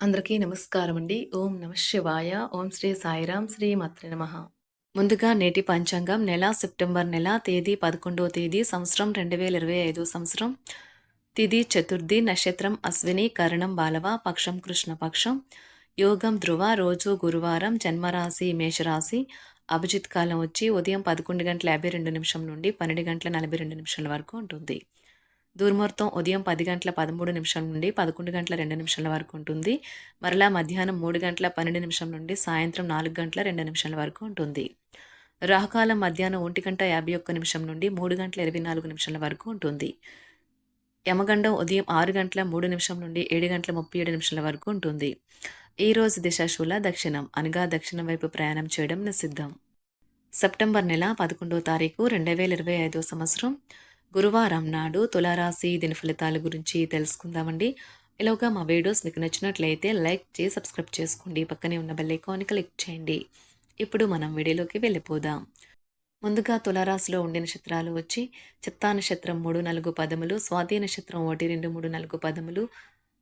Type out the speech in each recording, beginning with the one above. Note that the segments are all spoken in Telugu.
అందరికీ నమస్కారం అండి. ఓం నమ శివాయ. ఓం శ్రీ సాయిరాం శ్రీ మాత్ర నమ. ముందుగా నేటి పంచాంగం నెల సెప్టెంబర్ నెల తేదీ పదకొండవ తేదీ సంవత్సరం రెండు వేల ఇరవై ఐదో సంవత్సరం. తిది చతుర్థి నక్షత్రం అశ్విని కరణం బాలవ పక్షం కృష్ణపక్షం యోగం ధ్రువ రోజు గురువారం జన్మరాశి మేషరాశి. అభిజిత్ కాలం వచ్చి ఉదయం పదకొండు గంటల యాభై రెండు నిమిషం నుండి పన్నెండు గంటల నలభై రెండు నిమిషాల వరకు ఉంటుంది. దుర్ముహూర్తం ఉదయం పది గంటల పదమూడు నిమిషం నుండి పదకొండు గంటల రెండు నిమిషాల వరకు ఉంటుంది. మరలా మధ్యాహ్నం మూడు గంటల పన్నెండు నిమిషం నుండి సాయంత్రం నాలుగు గంటల రెండు నిమిషాల వరకు ఉంటుంది. రాహుకాలం మధ్యాహ్నం ఒంటి గంట యాభై ఒక్క నిమిషం నుండి మూడు గంటల ఇరవై నాలుగు నిమిషాల వరకు ఉంటుంది. యమగండం ఉదయం ఆరు గంటల మూడు నిమిషం నుండి ఏడు గంటల ముప్పై ఏడు నిమిషాల వరకు ఉంటుంది. ఈ రోజు దిశాశూల దక్షిణం అనగా దక్షిణం వైపు ప్రయాణం చేయడం నిషిద్ధం. సెప్టెంబర్ నెల పదకొండవ తారీఖు రెండు వేల ఇరవై ఐదో సంవత్సరం. గురువారం నాడు తులారాశి దీని ఫలితాల గురించి తెలుసుకుందామండి. ఇలాగా మా వీడియోస్ మీకు నచ్చినట్లయితే లైక్ చేసి సబ్స్క్రైబ్ చేసుకోండి. పక్కనే ఉన్న బెల్ ఐకాన్ని క్లిక్ చేయండి. ఇప్పుడు మనం వీడియోలోకి వెళ్ళిపోదాం. ముందుగా తులారాశిలో ఉండే నక్షత్రాలు వచ్చి చిత్తా నక్షత్రం మూడు నాలుగు పదములు స్వాతి నక్షత్రం ఒకటి రెండు మూడు నాలుగు పదములు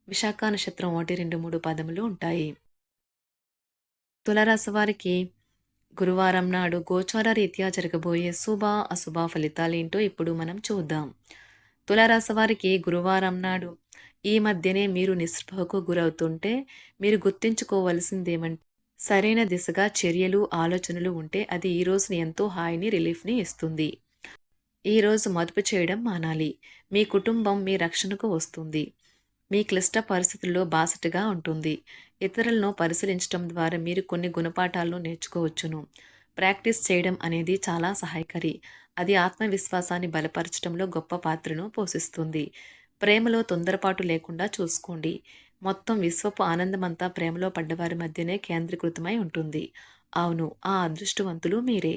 విశాఖ నక్షత్రం ఒకటి రెండు మూడు పదములు ఉంటాయి. తులారాశి వారికి గురువారం నాడు గోచార రీత్యా జరగబోయే శుభ అశుభ ఫలితాలేంటో ఇప్పుడు మనం చూద్దాం. తులారాశి వారికి గురువారం నాడు ఈ మధ్యనే మీరు నిస్పృహకు గురవుతుంటే మీరు గుర్తించుకోవలసిందేమంటే సరైన దిశగా చర్యలు ఆలోచనలు ఉంటే అది ఈ రోజుని ఎంతో హాయిని రిలీఫ్ని ఇస్తుంది. ఈరోజు మదుపు చేయడం మానాలి. మీ కుటుంబం మీ రక్షణకు వస్తుంది. మీ క్లిష్ట పరిస్థితుల్లో బాసటగా ఉంటుంది. ఇతరులను పరిశీలించడం ద్వారా మీరు కొన్ని గుణపాఠాలను నేర్చుకోవచ్చును. ప్రాక్టీస్ చేయడం అనేది చాలా సహాయకరి. అది ఆత్మవిశ్వాసాన్ని బలపరచడంలో గొప్ప పాత్రను పోషిస్తుంది. ప్రేమలో తొందరపాటు లేకుండా చూసుకోండి. మొత్తం విశ్వపు ఆనందమంతా ప్రేమలో పడ్డవారి మధ్యనే కేంద్రీకృతమై ఉంటుంది. అవును ఆ అదృష్టవంతులు మీరే.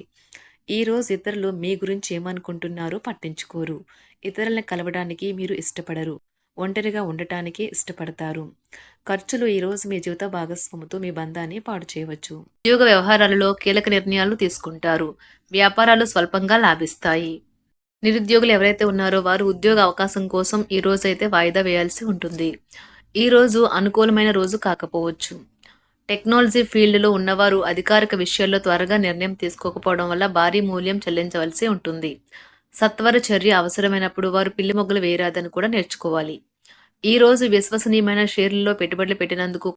ఈరోజు ఇతరులు మీ గురించి ఏమనుకుంటున్నారో పట్టించుకోరు. ఇతరులను కలవడానికి మీరు ఇష్టపడరు. ఒంటరిగా ఉండటానికి ఇష్టపడతారు. ఖర్చులు ఈరోజు మీ జీవిత భాగస్వామితో మీ బంధాన్ని పాడు చేయవచ్చు. ఉద్యోగ వ్యవహారాలలో కీలక నిర్ణయాలు తీసుకుంటారు. వ్యాపారాలు స్వల్పంగా లాభిస్తాయి. నిరుద్యోగులు ఎవరైతే ఉన్నారో వారు ఉద్యోగ అవకాశం కోసం ఈ రోజు అయితే వాయిదా వేయాల్సి ఉంటుంది. ఈ రోజు అనుకూలమైన రోజు కాకపోవచ్చు. టెక్నాలజీ ఫీల్డ్లో ఉన్నవారు అధికారిక విషయాల్లో త్వరగా నిర్ణయం తీసుకోకపోవడం వల్ల భారీ మూల్యం చెల్లించవలసి ఉంటుంది. సత్వర చర్య అవసరమైనప్పుడు వారు పిల్లి మొగ్గలు వేయరాదని కూడా నేర్చుకోవాలి. ఈ రోజు విశ్వసనీయమైన షేర్లలో పెట్టుబడులు పెట్టినందుకు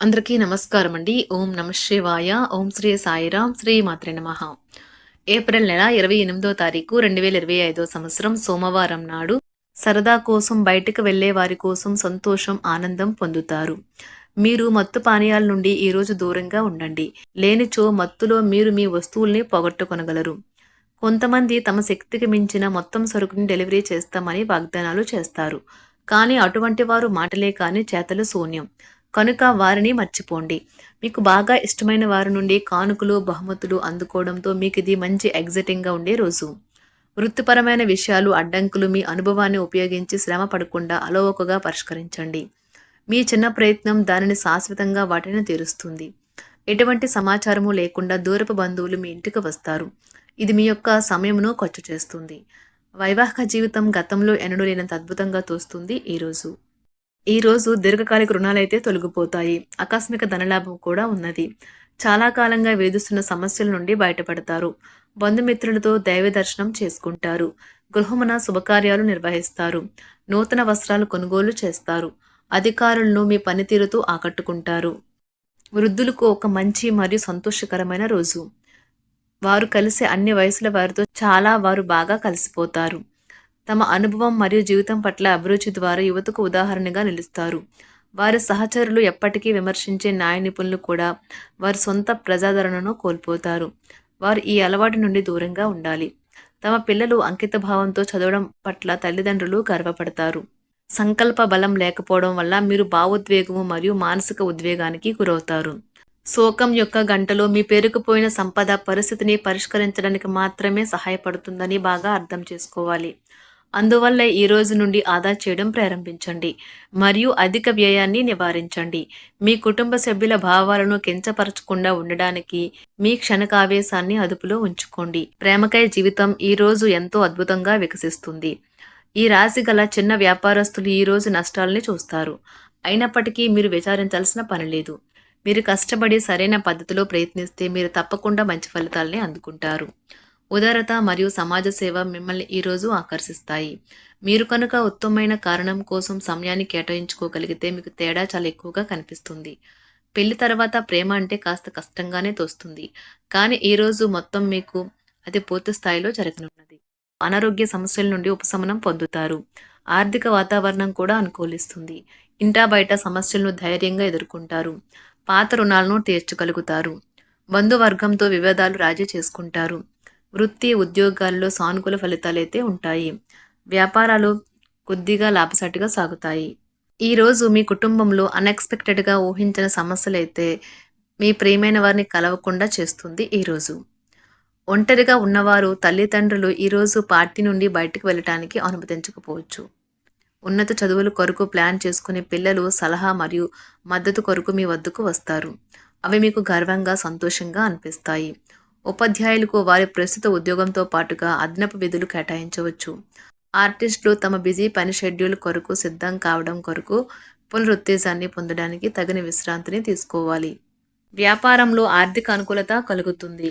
అందరికీ నమస్కారం అండి ఓం నమ శివాయ. ఓం శ్రీ సాయిరాం. శ్రీ మాత్రే నమ. ఏప్రిల్ నెల ఇరవై ఎనిమిదో తారీఖు రెండు వేల ఇరవై ఐదో సంవత్సరం సోమవారం నాడు సరదా కోసం బయటకు వెళ్ళే వారి కోసం సంతోషం ఆనందం పొందుతారు. మీరు మత్తు పానీయాల నుండి ఈరోజు దూరంగా ఉండండి. లేనిచో మత్తులో మీరు మీ వస్తువుల్ని పొగట్టుకొనగలరు. కొంతమంది తమ శక్తికి మించిన మొత్తం సరుకుని డెలివరీ చేస్తామని వాగ్దానాలు చేస్తారు. కానీ అటువంటి వారు మాటలే కానీ చేతలు శూన్యం. కనుక వారిని మర్చిపోండి. మీకు బాగా ఇష్టమైన వారి నుండి కానుకలు బహుమతులు అందుకోవడంతో మీకు ఇది మంచి ఎగ్జైటింగ్గా ఉండే రోజు. వృత్తిపరమైన విషయాలు అడ్డంకులు మీ అనుభవాన్ని ఉపయోగించి శ్రమ పడకుండా అలవోకగా పరిష్కరించండి. మీ చిన్న ప్రయత్నం దానిని శాశ్వతంగా వాటిని తీరుస్తుంది. ఎటువంటి సమాచారము లేకుండా దూరపు బంధువులు మీ ఇంటికి వస్తారు. ఇది మీ యొక్క సమయమును ఖర్చు చేస్తుంది. వైవాహిక జీవితం గతంలో ఎన్నడూ లేనంత అద్భుతంగా తోస్తుంది ఈరోజు ఈరోజు దీర్ఘకాలిక రుణాలైతే తొలగిపోతాయి. ఆకస్మిక ధనలాభం కూడా ఉన్నది. చాలా కాలంగా వేధిస్తున్న సమస్యల నుండి బయటపడతారు. బంధుమిత్రులతో దైవ దర్శనం చేసుకుంటారు. గృహమున శుభకార్యాలు నిర్వహిస్తారు. నూతన వస్త్రాలు కొనుగోలు చేస్తారు. అధికారులను మీ పనితీరుతో ఆకట్టుకుంటారు. వృద్ధులకు ఒక మంచి మరియు సంతోషకరమైన రోజు. వారు కలిసి అన్ని వయసుల వారితో చాలా వారు బాగా కలిసిపోతారు. తమ అనుభవం మరియు జీవితం పట్ల అభిరుచి ద్వారా యువతకు ఉదాహరణగా నిలుస్తారు. వారి సహచరులు ఎప్పటికీ విమర్శించే న్యాయ నిపుణులు కూడా వారి సొంత ప్రజాదరణను కోల్పోతారు. వారు ఈ అలవాటు నుండి దూరంగా ఉండాలి. తమ పిల్లలు అంకిత భావంతో చదవడం పట్ల తల్లిదండ్రులు గర్వపడతారు. సంకల్ప బలం లేకపోవడం వల్ల మీరు భావోద్వేగము మరియు మానసిక ఉద్వేగానికి గురవుతారు. శోకం యొక్క గంటలో మీ పేరుకుపోయిన సంపద పరిస్థితిని పరిష్కరించడానికి మాత్రమే సహాయపడుతుందని బాగా అర్థం చేసుకోవాలి. అందువల్ల ఈ రోజు నుండి ఆదా చేయడం ప్రారంభించండి. మరియు అధిక వ్యయాన్ని నివారించండి. మీ కుటుంబ సభ్యుల భావాలను కించపరచకుండా ఉండడానికి మీ క్షణకావేశాన్ని అదుపులో ఉంచుకోండి. ప్రేమకై జీవితం ఈ రోజు ఎంతో అద్భుతంగా వికసిస్తుంది. ఈ రాశి గల చిన్న వ్యాపారస్తులు ఈ రోజు నష్టాలని చూస్తారు. అయినప్పటికీ మీరు విచారించాల్సిన పని లేదు. మీరు కష్టపడి సరైన పద్ధతిలో ప్రయత్నిస్తే మీరు తప్పకుండా మంచి ఫలితాలని అందుకుంటారు. ఉదారత మరియు సమాజ సేవ మిమ్మల్ని ఈరోజు ఆకర్షిస్తాయి. మీరు కనుక ఉత్తమమైన కారణం కోసం సమయాన్ని కేటాయించుకోగలిగితే మీకు తేడా చాలా ఎక్కువగా కనిపిస్తుంది. పెళ్ళి తర్వాత ప్రేమ అంటే కాస్త కష్టంగానే తోస్తుంది. కానీ ఈరోజు మొత్తం మీకు అది పూర్తి స్థాయిలో జరగనున్నది. అనారోగ్య సమస్యల నుండి ఉపశమనం పొందుతారు. ఆర్థిక వాతావరణం కూడా అనుకూలిస్తుంది. ఇంటా బయట సమస్యలను ధైర్యంగా ఎదుర్కొంటారు. పాత రుణాలను తీర్చగలుగుతారు. బంధువర్గంతో వివాదాలు రాజీ చేసుకుంటారు. వృత్తి ఉద్యోగాల్లో సానుకూల ఫలితాలైతే ఉంటాయి. వ్యాపారాలు కొద్దిగా లాభసాటిగా సాగుతాయి. ఈరోజు మీ కుటుంబంలో అన్ఎక్స్పెక్టెడ్గా ఊహించిన సమస్యలైతే మీ ప్రియమైన వారిని కలవకుండా చేస్తుంది ఈరోజు ఒంటరిగా ఉన్నవారు తల్లిదండ్రులు ఈరోజు పార్టీ నుండి బయటకు వెళ్ళటానికి అనుమతించకపోవచ్చు. ఉన్నత చదువుల కొరకు ప్లాన్ చేసుకునే పిల్లలు సలహా మరియు మద్దతు కొరకు మీ వద్దకు వస్తారు. అవి మీకు గర్వంగా సంతోషంగా అనిపిస్తాయి. ఉపాధ్యాయులకు వారి ప్రస్తుత ఉద్యోగంతో పాటుగా అదనపు విధులు కేటాయించవచ్చు. ఆర్టిస్టులు తమ బిజీ పని షెడ్యూల్ కొరకు సిద్ధం కావడం కొరకు పునరుత్తేజాన్ని పొందడానికి తగిన విశ్రాంతిని తీసుకోవాలి. వ్యాపారంలో ఆర్థిక అనుకూలత కలుగుతుంది.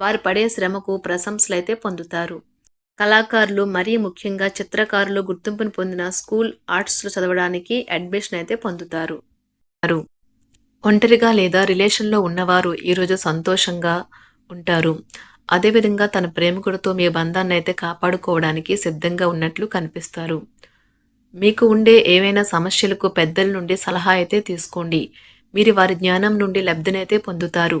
వారు పడే శ్రమకు ప్రశంసలు అయితే పొందుతారు. కళాకారులు మరీ ముఖ్యంగా చిత్రకారులు గుర్తింపును పొందిన స్కూల్ ఆర్ట్స్లో చదవడానికి అడ్మిషన్ అయితే పొందుతారు. ఒంటరిగా లేదా రిలేషన్లో ఉన్నవారు ఈరోజు సంతోషంగా ఉంటారు. అదేవిధంగా తన ప్రేమికుడితో మీ బంధాన్ని అయితే కాపాడుకోవడానికి సిద్ధంగా ఉన్నట్లు కనిపిస్తారు. మీకు ఉండే ఏవైనా సమస్యలకు పెద్దల నుండి సలహా అయితే తీసుకోండి. మీరు వారి జ్ఞానం నుండి లబ్ధినైతే పొందుతారు.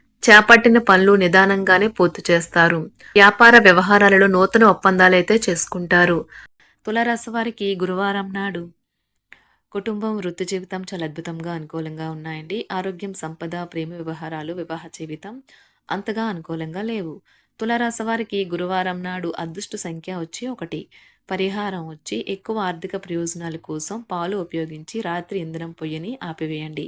చేపట్టిన పనులు నిదానంగానే పూర్తి చేస్తారు. వ్యాపార వ్యవహారాలలో నూతన ఒప్పందాలైతే చేసుకుంటారు. తులరాశి వారికి గురువారం నాడు కుటుంబం వృత్తి జీవితం చాలా అద్భుతంగా అనుకూలంగా ఉన్నాయండి. ఆరోగ్యం సంపద ప్రేమ వ్యవహారాలు వివాహ జీవితం అంతగా అనుకూలంగా లేవు. తులారాశి వారికి గురువారం నాడు అదృష్ట సంఖ్య వచ్చి ఒకటి. పరిహారం వచ్చి ఎక్కువ ఆర్థిక ప్రయోజనాల కోసం పాలు ఉపయోగించి రాత్రి ఇంధనం పొయ్యిని ఆపివేయండి.